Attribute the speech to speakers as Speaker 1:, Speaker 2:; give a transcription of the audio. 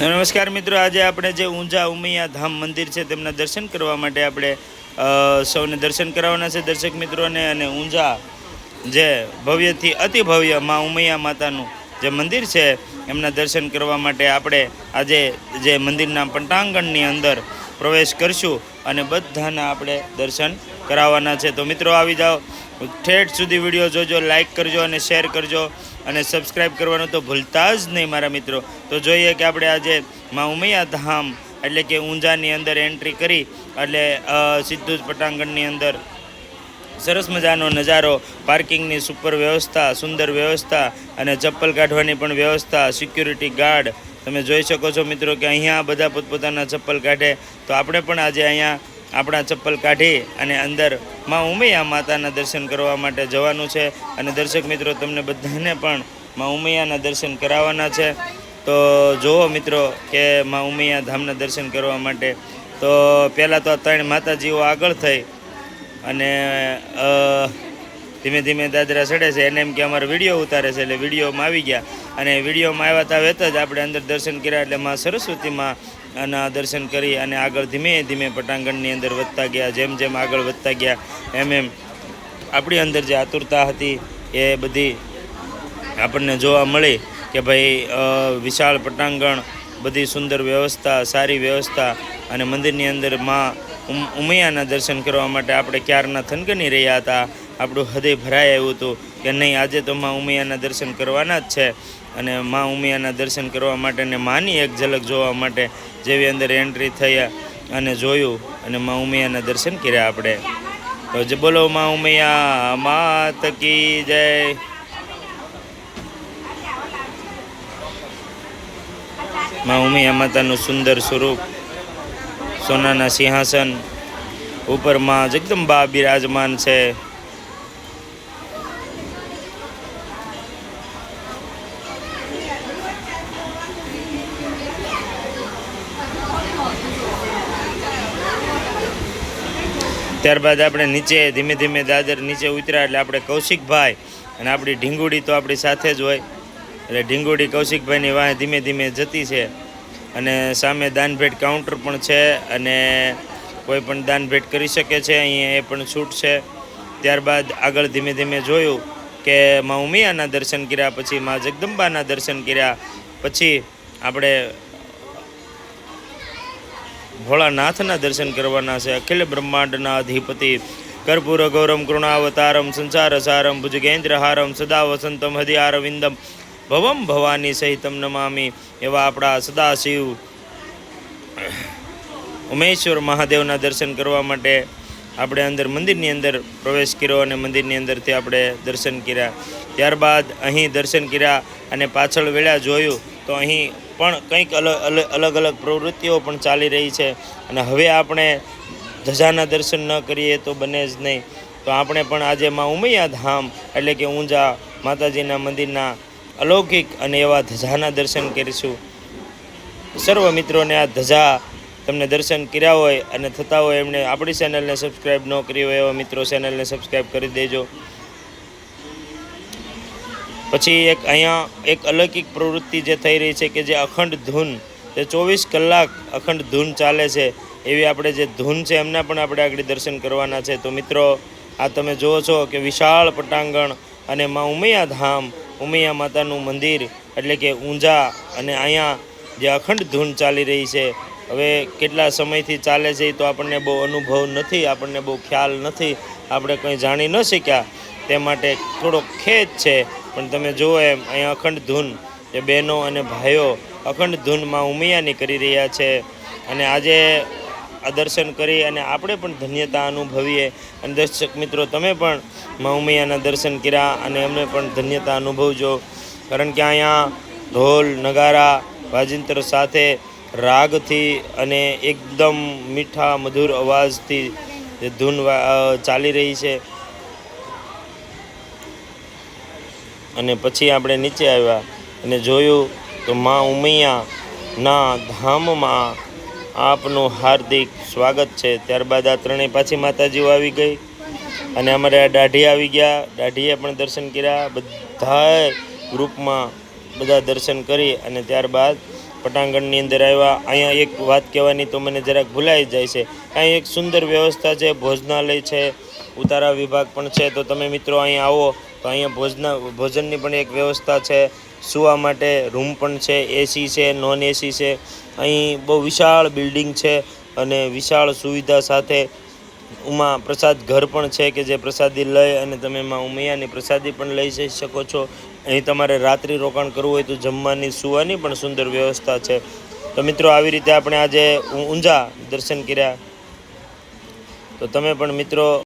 Speaker 1: નમસ્કાર મિત્રો, આજે આપણે જે ઊંઝા ઉમૈયા ધામ મંદિર છે તેમના દર્શન કરવા માટે આપણે સૌને દર્શન કરાવવાના છે દર્શક મિત્રોને અને ઊંઝા જે ભવ્યથી, અતિ ભવ્ય મા ઉમૈયા માતાનું જે મંદિર છે એમના દર્શન કરવા માટે આપણે આજે જે મંદિરના પટાંગણની અંદર પ્રવેશ કરશું અને બધાના આપણે દર્શન કરાવવાના છે. તો મિત્રો આવી જાઓ. ઠેઠ સુધી વીડિયો જોજો લાઇક કરજો અને શેર કરજો અને સબસ્ક્રાઈબ કરવાનું તો ભૂલતા જ નહીં મારા મિત્રો. તો જોઈએ કે આપણે આજે મા ઉમૈયા ધામ એટલે કે ઊંઝાની અંદર એન્ટ્રી કરી એટલે સીધું જ પટાંગણની અંદર સરસ મજાનો નજારો પાર્કિંગની સુપર વ્યવસ્થા, સુંદર વ્યવસ્થા અને ચપ્પલ કાઢવાની પણ વ્યવસ્થા સિક્યુરિટી ગાર્ડ તમે જોઈ શકો છો મિત્રો કે અહીંયા બધા પોતપોતાના ચપ્પલ કાઢે. તો આપણે પણ આજે અહીંયા આપણા ચપ્પલ કાઢી અને અંદરમાં ઉમૈયા માતાના દર્શન કરવા માટે જવાનું છે. અને દર્શક મિત્રો, તમને બધાને પણ માં ઉમૈયાના દર્શન કરાવવાના છે. તો જુઓ મિત્રો કે માં ઉમૈયા ધામના દર્શન કરવા માટે. તો પહેલાં તો ત્રણ માતાજીઓ આગળ થઈ અને ધીમે ધીમે દાદરા ચડે છે. એને એમ કે અમારો વીડિયો ઉતારે છે. એટલે વિડીયોમાં આવી ગયા. અને વિડીયોમાં આવ્યા તા વેત જ આપણે અંદર દર્શન કર્યા. એટલે માં સરસ્વતીમાં આના દર્શન કરી અને આગળ ધીમે ધીમે પટાંગણની અંદર વધતા ગયા. જેમ જેમ આગળ વધતા ગયા, એમ એમ આપણી અંદર જે આતુરતા હતી એ બધી આપણને જોવા મળી કે ભાઈ વિશાળ પટાંગણ, બધી સુંદર વ્યવસ્થા, સારી વ્યવસ્થા અને મંદિરની અંદરમાં ઉમ- ઉમૈયાના દર્શન કરવા માટે આપણે ક્યારના થનગની રહ્યા હતા આપણું હૃદય ભરાઈ આવ્યું હતું કે નહીં, આજે તો માં ઉમૈયાના દર્શન કરવાના જ છે. અને માં ઉમૈયાના દર્શન કરવા માટે ને માની એક ઝલક જોવા માટે જેવી અંદર એન્ટ્રી થયા અને જોયું અને માં ઉમૈયાના દર્શન કર્યા આપણે. તો જે બોલો માં ઉમૈયા, માત કી જય. માં ઉમિયા માતાનું સુંદર સ્વરૂપ, સોનાના સિંહાસન, ઉપરમાં જગદંબા બિરાજમાન છે. ત્યારબાદ આપણે નીચે ધીમે ધીમે દાદર નીચે ઉતર્યા એટલે આપણે કૌશિકભાઈ અને આપણી ઢીંગુડી તો આપણી સાથે જ હોય. એટલે ઢીંગુડી કૌશિકભાઈની વાહે ધીમે ધીમે જતી છે અને સામે દાનભેટ કાઉન્ટર પણ છે અને કોઈ પણ દાનભેટ કરી શકે છે, અહીંયા એ પણ છૂટ છે. ત્યારબાદ આગળ ધીમે ધીમે જોયું કે મા ઉમિયાના દર્શન કર્યા પછી, મા જગદંબાના દર્શન કર્યા પછી આપણે ભોળાનાથના દર્શન કરવાના છે. અખિલ બ્રહ્માંડના અધિપતિ, કર્પૂર, ગૌરમ, કૃણાવતારમ સંસાર સારમ ભુજગેન્દ્રહારમ સદા વસંતમ હરિયારવિંદમ ભવમ ભવાની સહિતમ નમામી એવા આપણા સદાશિવ, ઉમેશ્વર મહાદેવના દર્શન કરવા માટે આપણે અંદર મંદિરની અંદર પ્રવેશ કર્યો અને મંદિરની અંદરથી આપણે દર્શન કર્યા. ત્યારબાદ અહીં દર્શન કર્યા અને પાછળ વેળા જોયું તો અહીં પણ કંઈક અલગ અલગ અલગ પ્રવૃત્તિઓ પણ ચાલી રહી છે. અને હવે આપણે ધજાના દર્શન ન કરીએ તો બને જ નહીં. તો આપણે પણ આજે માં ઉમૈયા ધામ એટલે કે ઊંઝા માતાજીના મંદિરના અલૌકિક અને એવા ધજાના દર્શન કરીશું. સર્વ મિત્રોને આ ધજા તમને દર્શન કર્યા હોય અને થતા હોય એમણે આપણી ચેનલને સબસ્ક્રાઈબ ન કરી હોય એવા મિત્રો ચેનલને સબસ્ક્રાઈબ કરી દેજો. પછી એક અહીંયા એક અલૌકિક પ્રવૃત્તિ જે થઈ રહી છે કે જે અખંડ ધૂન, જે ચોવીસ કલાક અખંડ ધૂન ચાલે છે, એવી આપણે જે ધૂન છે એમના પણ આપણે આગળ દર્શન કરવાના છે. તો મિત્રો, આ તમે જુઓ છો કે વિશાળ પટાંગણ અને માં ઉમૈયા ધામ, ઉમૈયા માતાનું મંદિર, એટલે કે ઊંઝા અને અહીંયા જે અખંડ ધૂન ચાલી રહી છે, હવે કેટલા સમયથી ચાલે છે તો આપણને બહુ અનુભવ નથી, આપણને બહુ ખ્યાલ નથી, આપણે કંઈ જાણી ન શક્યા. તે માટે થોડો ખેદ છે. પણ તમે જુઓ એમ, અહીંયા અખંડ ધૂન જે બહેનો અને ભાઈઓ અખંડ ધૂનમાં ઉમૈયાની કરી રહ્યા છે. અને આજે આ દર્શન કરી અને આપણે પણ ધન્યતા અનુભવીએ. અને દર્શક મિત્રો, તમે પણ મા ઉમૈયાના દર્શન કર્યા અને એમને પણ ધન્યતા અનુભવજો. કારણ કે અહીંયા ઢોલ, નગારા, વાજિંત્ર સાથે રાગથી અને એકદમ મીઠા, મધુર અવાજથી ધૂન ચાલી રહી છે. અને પછી આપણે નીચે આવ્યા અને જોયું તો મા ઉમૈયાના ધામમાં આપનું હાર્દિક સ્વાગત છે. ત્યારબાદ આ ત્રણેય પાછી માતાજીઓ આવી ગઈ અને અમારે આ દાઢી આવી ગયા. દાઢીએ પણ દર્શન કર્યા. બધાએ ગ્રુપમાં બધા દર્શન કરી અને ત્યારબાદ પટાંગણની અંદર આવ્યા. અહીંયા એક વાત કહેવાની તો મને જરાક ભૂલાઈ જાય છે. અહીં એક સુંદર વ્યવસ્થા છે. ભોજનાલય છે. ઉતારા વિભાગ પણ છે. તો તમે મિત્રો અહીં આવો. તો અહીંયા ભોજના, ભોજનની પણ એક વ્યવસ્થા છે. સૂવા માટે રૂમ પણ છે. એસી છે નોન એસી છે. અહીં બહુ વિશાળ બિલ્ડિંગ છે અને વિશાળ સુવિધા સાથે ઉમા પ્રસાદ ઘર પણ છે કે જે પ્રસાદી લઈ અને તમે માં ઉમૈયાની પ્રસાદી પણ લઈ જઈ શકો છો. અહીં તમારે રાત્રિ રોકાણ કરવું હોય તો જમવાની, સુવાની પણ સુંદર વ્યવસ્થા છે. તો મિત્રો આવી રીતે આપણે આજે ઊંઝા દર્શન કર્યા. તો તમે પણ મિત્રો